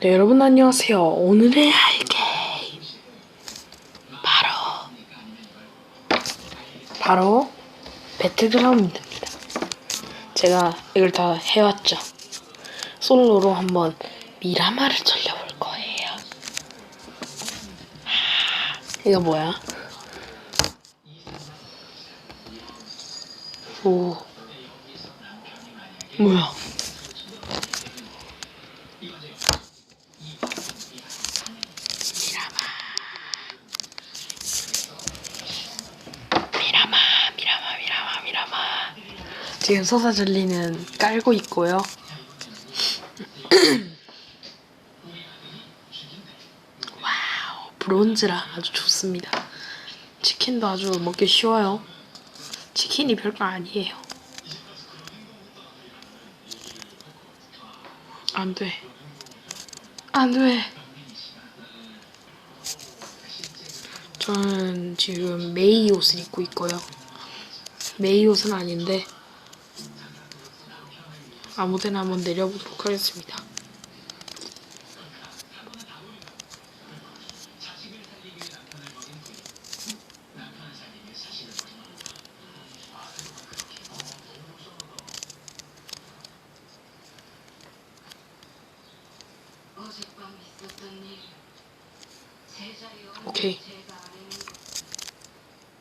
네, 여러분 안녕하세요. 오늘의 할 게임 바로 바로 배틀그라운드입니다. 제가 이걸 다 해왔죠. 솔로로 한번 미라마를 돌려볼 거예요. 하, 이거 뭐야? 오, 뭐야? 미라마 미라마 미라마 미라마 지금 서사젤리는 깔고 있고요. 와우 브론즈라 아주 좋습니다. 치킨도 아주 먹기 쉬워요. 치킨이 별거 아니에요. 안 돼. 안 돼. 저는 지금 메이 옷을 입고 있고요. 메이 옷은 아닌데 아무데나 한번 내려보도록 하겠습니다. 어젯밤 있었던 일 제자리 어린 오케이. 제가 아는 것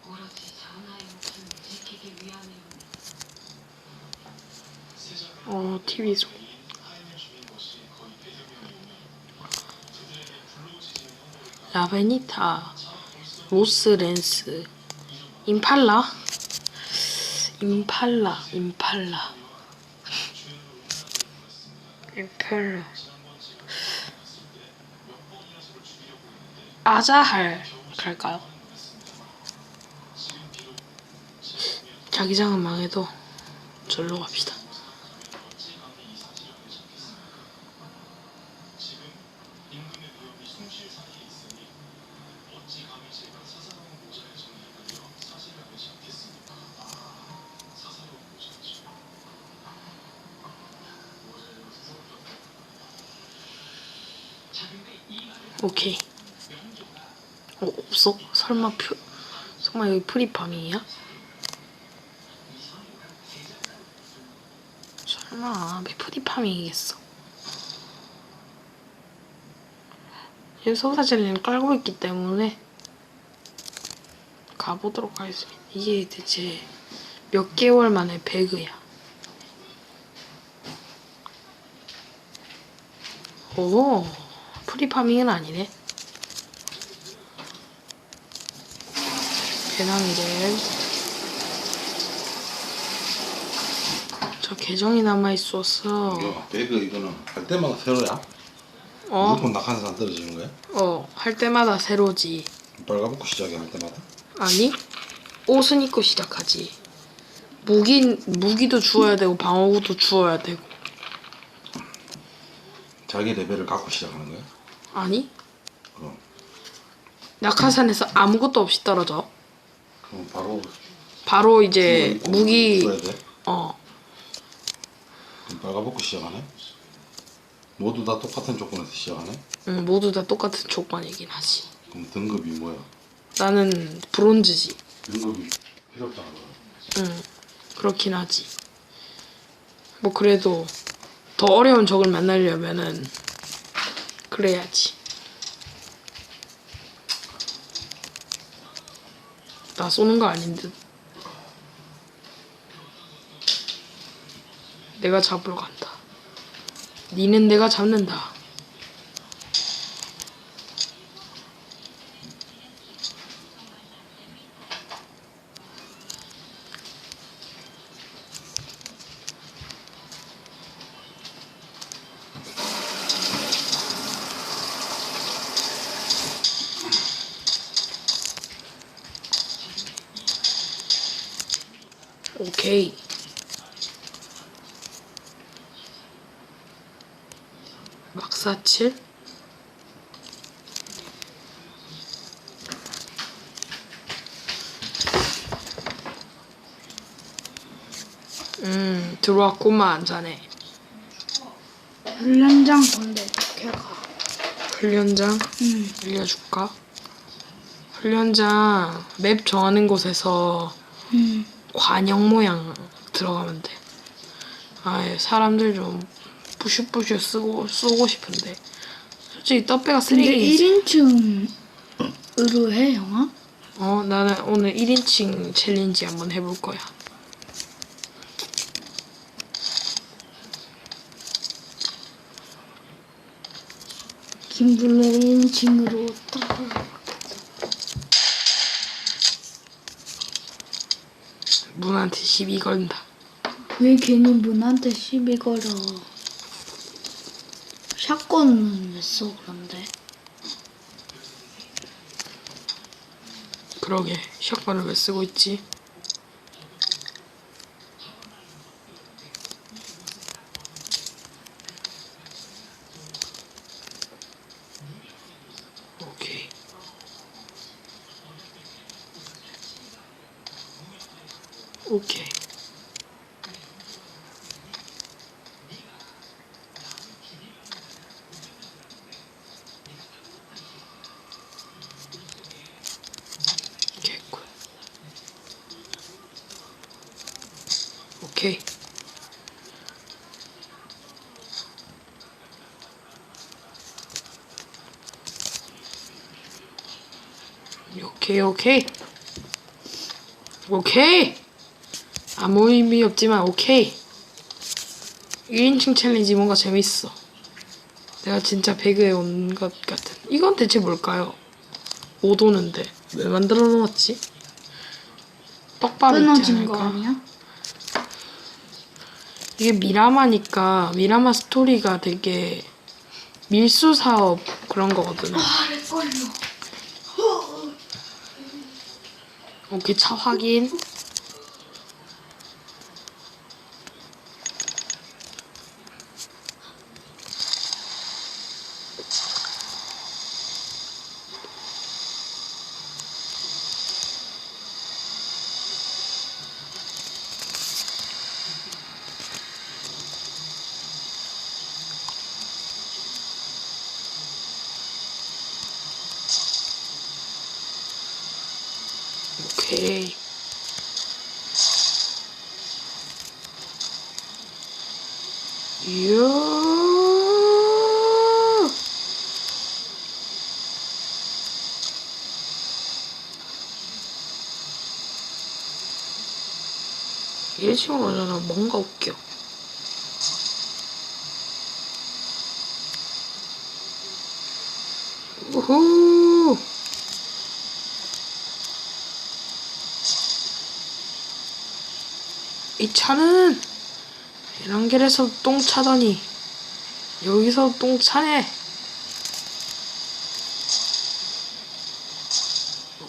오로지 전하의 목숨을 지키기 위함이옵니다. 어 TV 소. 라베니타, 로스 렌스, 임팔라, 임팔라, 임팔라, 임팔라. 아자할 갈까요? 자기장은 망해도 절로 갑시다. 오케이. 어, 없어? 설마 표, 설마 여기 프리파밍이야? 설마 왜 프리파밍이겠어? 지금 소사젤리는 깔고 있기 때문에 가보도록 하겠습니다. 이게 대체 몇 개월 만에 배그야. 오, 프리파밍은 아니네. 배낭이래. 저 계정이 남아있어서, 이거 배그 이거는 할 때마다 새로야? 어, 무조건 낙하산 떨어지는 거야? 어, 할 때마다 새로지. 빨가벗고 시작해 할 때마다? 아니, 옷은 입고 시작하지. 무기, 무기도 주어야 되고, 방어구도 주어야 되고. 자기 레벨을 갖고 시작하는 거야? 아니, 그럼 낙하산에서 아무것도 없이 떨어져. 그럼 바로 바로 이제 무기, 줘야 돼? 어, 그럼 빨가벗고 시작하네? 모두 다 똑같은 조건에서 시작하네? 음, 모두 다 똑같은 조건이긴 하지. 그럼 등급이 뭐야? 나는 브론즈지. 등급이 필요 없잖아. 응, 그렇긴 하지. 뭐 그래도 더 어려운 적을 만나려면은 그래야지. 나 쏘는 거 아닌 듯. 내가 잡으러 간다. 니는 내가 잡는다. 오케이. 막사칠? 음, 들어왔구만, 자네. 훈련장 건데 걔가 훈련장 응. 알려줄까? 훈련장 맵 정하는 곳에서 응. 관형 모양 들어가면 돼. 아, 사람들 좀 부슈부슈 쓰고 쏘고 싶은데 솔직히 떡배가 근데 쓰레기. 1인칭으로 해, 영화? 어, 나는 오늘 1인칭 챌린지 한번 해볼 거야. 김블루 1인칭으로 딱. 문한테 시비 걸린다. 왜 괜히 문한테 시비 걸어? 샷건은 왜 써, 그런데? 그러게 샷건을 왜 쓰고 있지? 오케이. 오케이. 개꿀. 오케이. 오케이, 오케이. 오케이. 아무 의미 없지만 오케이. 1인칭 챌린지 뭔가 재밌어. 내가 진짜 배그에 온 것 같은. 이건 대체 뭘까요? 못 오는데 왜 만들어 놓았지? 떡밥 있지 끊어진 거 않을까? 아니야? 이게 미라마니까 미라마 스토리가 되게 밀수 사업 그런 거거든. 걸려. 오케이 차 확인. 오케이. 이야. 일식으로 하잖아. 뭔가 웃겨. 우후. 이 차는 에란겔에서 똥 차더니 여기서 똥 차네.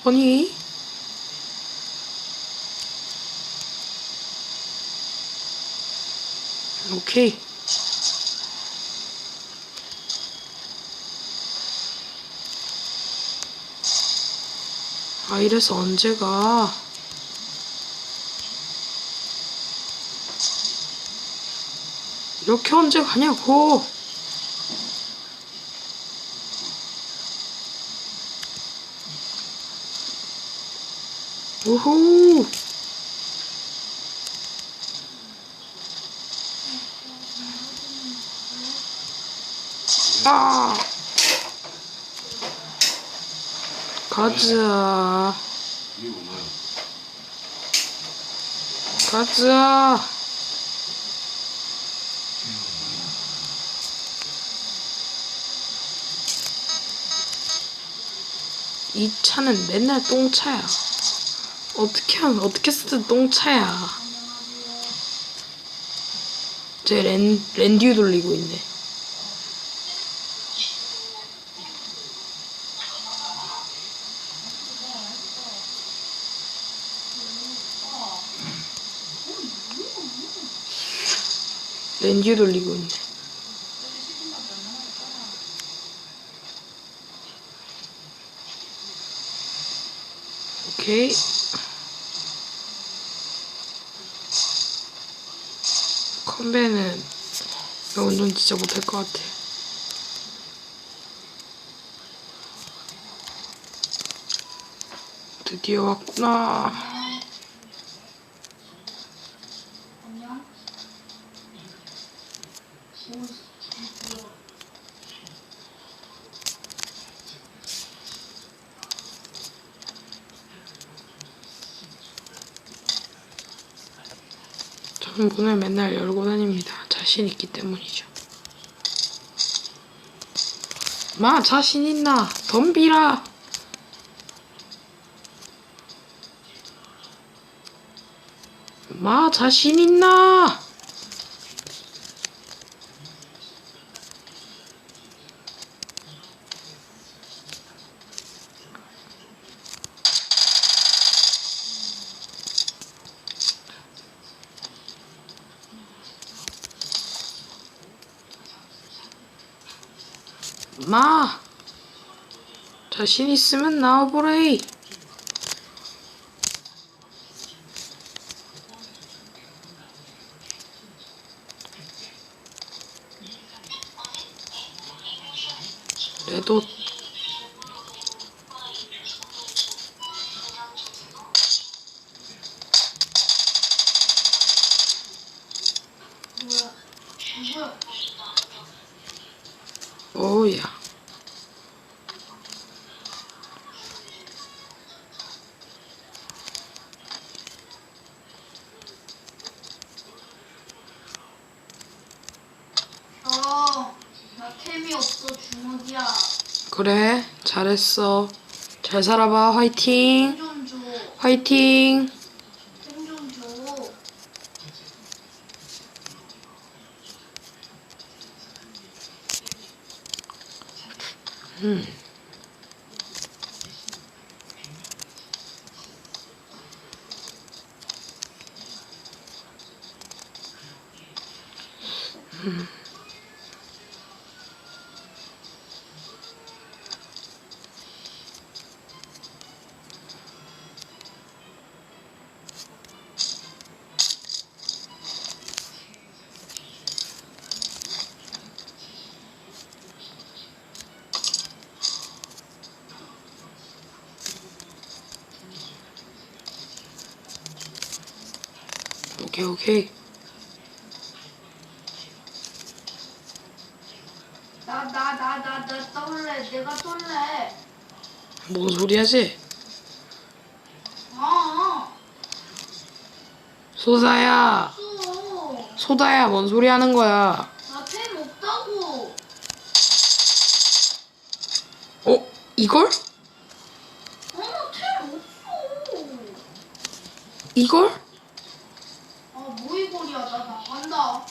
아니? 오케이. 아 이래서 언제가 이렇게 언제 가냐고. 우후. 아. 가자? 가자 이 차는 맨날 똥차야. 어떻게 하면 어떻게 쓰든 똥차야. 쟤 렌, 렌듀 돌리고 있네. 렌듀 돌리고 있네 오케이. 컴배는 운동 진짜 못할 것 같아. 드디어 왔구나. 안녕. 문을 맨날 열고 다닙니다. 자신 있기 때문이죠. 마 자신 있나? 덤비라. 마 자신 있나? 마 자신 있으면 나와보래. 그래도 오야 어, 나 템이 없어 주먹이야. 그래 잘했어 잘 살아봐 화이팅 템좀 줘. 화이팅 Hmm. Hmm. 오케이 오케이 나 나 나 나 나 떠올래. 내가 떠올래. 뭔 소리야지 아, 소사야 없어. 소다야 뭔 소리 하는 거야 나템 없다고. 어 이걸 어, 템 없어. 이걸 아, 뭐 이거리야. 나 나간다.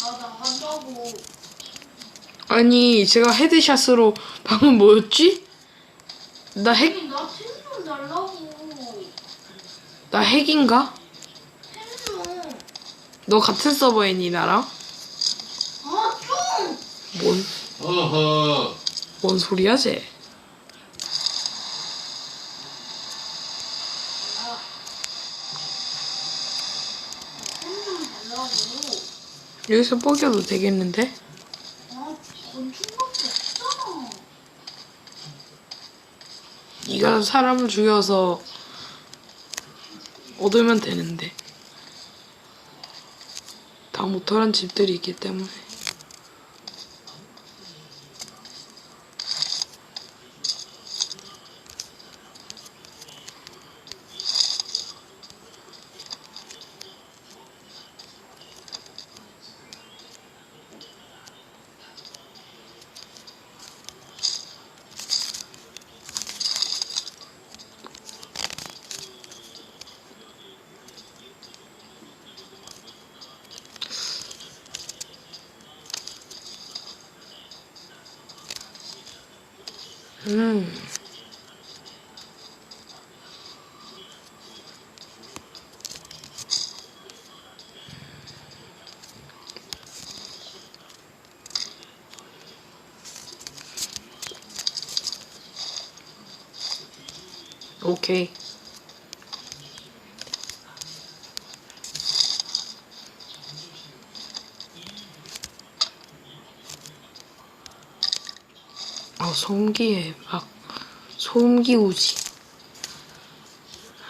나 나간다고. 아니 제가 헤드샷으로 방금 뭐였지 나 핵 아니, 나템 좀 달라고. 나 핵인가. 너 같은 서버에 니 나랑 아, 좀. 뭔 어허. 뭔 소리야 쟤 템 좀 달라고. 여기서 뻐겨도 되겠는데 아. 네가 사람을 죽여서 얻으면 되는데 다 못하는 집들이 있기 때문에 음오 송기에 막 소음기구지.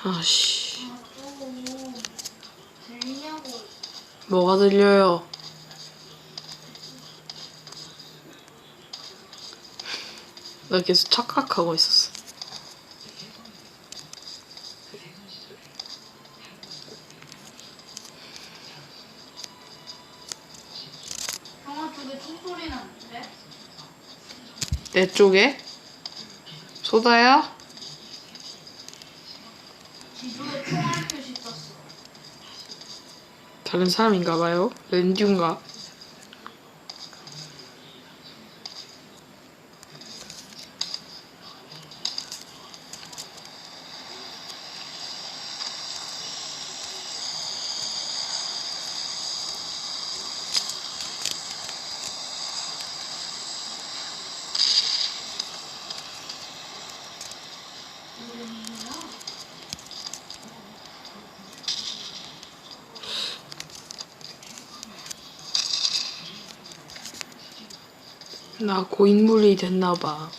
아씨, 아또 들리냐고 뭐가 들려요? 나 계속 착각하고 있었어. 내 쪽에? 소다야? 다른 사람인가 봐요. 렌듀인가? 나 고인물이 됐나 봐.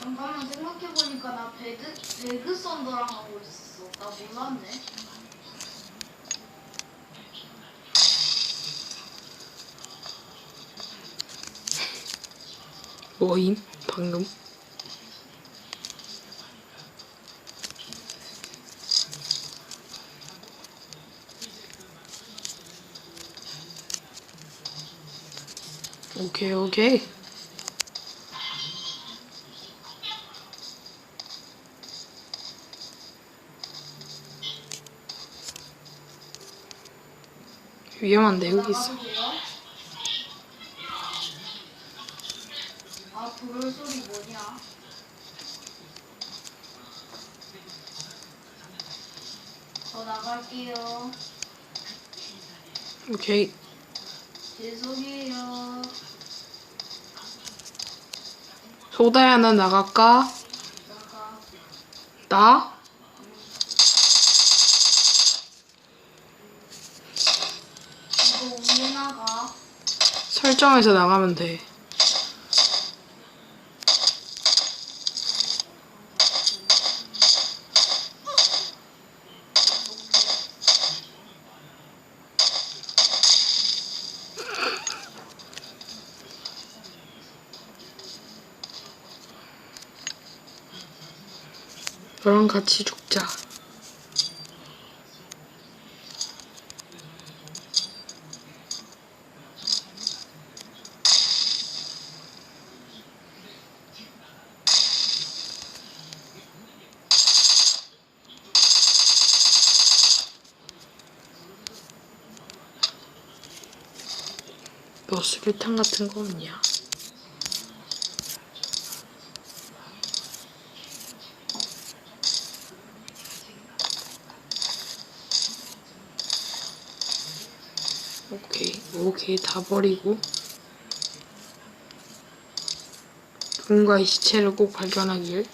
잠깐만 생각해보니까 나 배드, 배그 썬더랑 하고 있었어 나 몰랐네 뭐임? 방금? 오케이 오케이 위험한데 여기 있어. 아 불을 소리 뭐냐? 저 나갈게요. 오케이. 죄송해요. 소다야 나 나갈까? 나가. 나? 이거 왜 나가 설정에서 나가면 돼 너랑 같이 죽자. 너 수류탄 같은 거 없냐? 오케이, 오케이, 다 버리고. 누군가의 시체를 꼭 발견하길.